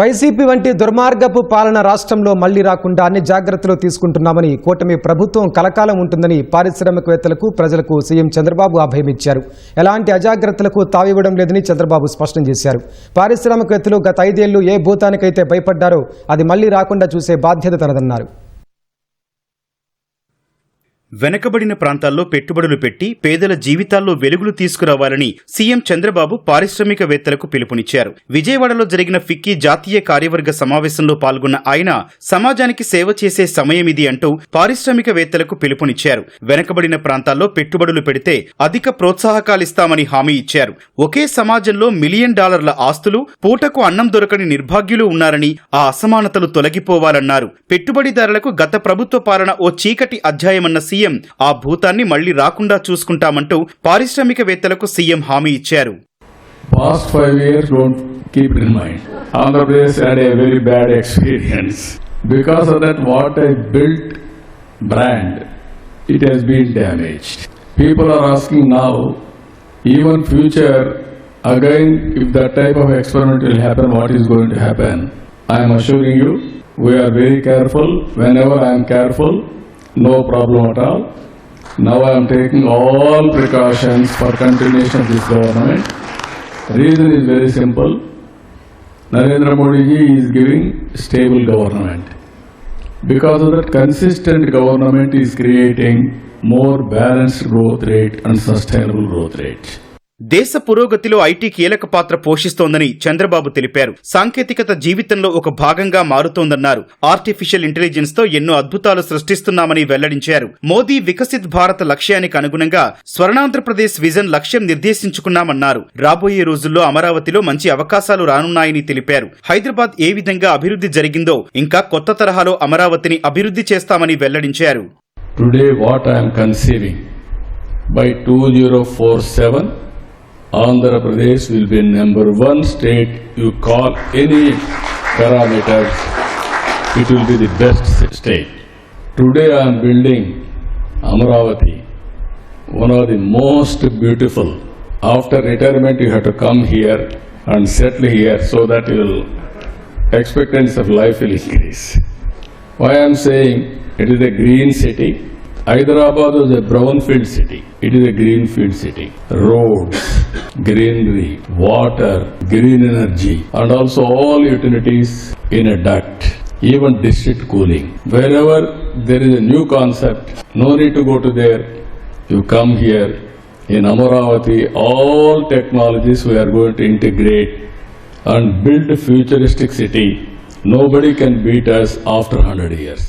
YCP వంటి దుర్మార్గపు పాలన రాష్ట్రంలో మళ్లీ రాకుండా అన్ని జాగ్రత్తలు తీసుకుంటున్నామని కూటమి ప్రభుత్వం కలకాలం ఉంటుందని పారిశ్రామికవేత్తలకు ప్రజలకు సీఎం చంద్రబాబు అభయమిచ్చారు ఎలాంటి అజాగ్రత్తలకు తావివ్వడం లేదని చంద్రబాబు స్పష్టం చేశారు పారిశ్రామికవేత్తలు గత ఐదేళ్లు ఏ భూతానికైతే భయపడ్డారో అది మళ్లీ రాకుండా చూసే బాధ్యత తనదన్నారు వెనకబడిన ప్రాంతాల్లో పెట్టుబడులు పెట్టి పేదల జీవితాల్లో వెలుగులు తీసుకురావాలని సీఎం చంద్రబాబు పారిశ్రామికవేత్తలకు పిలుపునిచ్చారు విజయవాడలో జరిగిన ఫిక్కీ జాతీయ కార్యవర్గ సమావేశంలో పాల్గొన్న ఆయన సమాజానికి సేవ చేసే సమయం ఇది అంటూ పారిశ్రామికవేత్తలకు పిలుపునిచ్చారు వెనకబడిన ప్రాంతాల్లో పెట్టుబడులు పెడితే అధిక ప్రోత్సాహకాలిస్తామని హామీ ఇచ్చారు ఒకే సమాజంలో మిలియన్ డాలర్ల ఆస్తులు పూటకు అన్నం దొరకని నిర్భాగ్యులు ఉన్నారని ఆ అసమానతలు తొలగిపోవాలన్నారు పెట్టుబడిదారులకు గత ప్రభుత్వ పాలన ఓ చీకటి అధ్యాయమన్న సీఎం సీఎం ఆ భూతాన్ని మళ్లీ రాకుండా చూసుకుంటామంటూ పారిశ్రామికవేత్తలకు సీఎం హామీ ఇచ్చారు it has been damaged. People are asking now, even future, again, if that type of experiment will happen, what is going to happen? I am assuring you, we are very careful. Whenever I am careful, No problem at all. Now I am taking all precautions for continuation of this government. Reason is very simple. Narendra Modi ji is giving stable government. Because of that, consistent government is creating more balanced growth rate and sustainable growth rate. దేశ పురోగతిలో IT కీలక పాత్ర పోషిస్తోందని చంద్రబాబు తెలిపారు సాంకేతికత జీవితంలో ఒక భాగంగా మారుతోందన్నారు artificial intelligence తో ఎన్నో అద్భుతాలు సృష్టిస్తున్నామని వెల్లడించారు మోదీ వికసిత్ భారత లక్ష్యానికి అనుగుణంగా స్వర్ణాంధ్రప్రదేశ్ విజన్ లక్ష్యం నిర్దేశించుకున్నామన్నారు రాబోయే రోజుల్లో అమరావతిలో మంచి అవకాశాలు రానున్నాయని తెలిపారు హైదరాబాద్ ఏ విధంగా అభివృద్ధి జరిగిందో ఇంకా కొత్త తరహాలో అమరావతిని అభివృద్ధి చేస్తామని వెల్లడించారు today what conceiving by two zero four seven Andhra Pradesh will be number one state. You call any parameters, it will be the best state. Today I am building Amravati, one of the most beautiful. After retirement, you have to come here and settle here so that your expectancy of life will increase. Why I am saying it is a green city, Hyderabad was a brownfield city. It is a greenfield city. Roads, greenery, water, green energy, and also all utilities in a duct. Even district cooling. Wherever there is a new concept, no need to go to there. You come here. In Amaravati, all technologies we are going to integrate and build a futuristic city. Nobody can beat us after 100 years.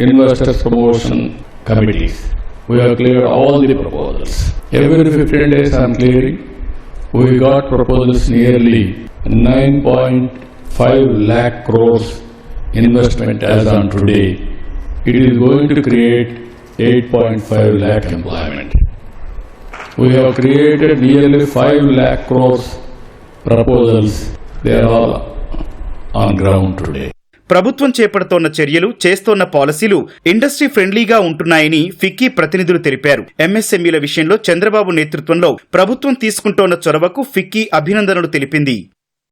Investors promotion committees. We have cleared all the proposals. Every 15 days I am clearing. We got proposals nearly 9.5 lakh crores investment as on today. It is going to create 8.5 lakh employment. We have created nearly 5 lakh crores proposals. They are all on ground today. ప్రభుత్వం చేపడుతోన్న చర్యలు చేస్తోన్న పాలసీలు industry ఫ్రెండ్లీగా ఉంటున్నాయని ఫిక్కీ ప్రతినిధులు తెలిపారు ఎంఎస్ఎంఈల విషయంలో చంద్రబాబు నేతృత్వంలో ప్రభుత్వం తీసుకుంటోన్న చొరవకు ఫిక్కీ అభినందనలు తెలిపింది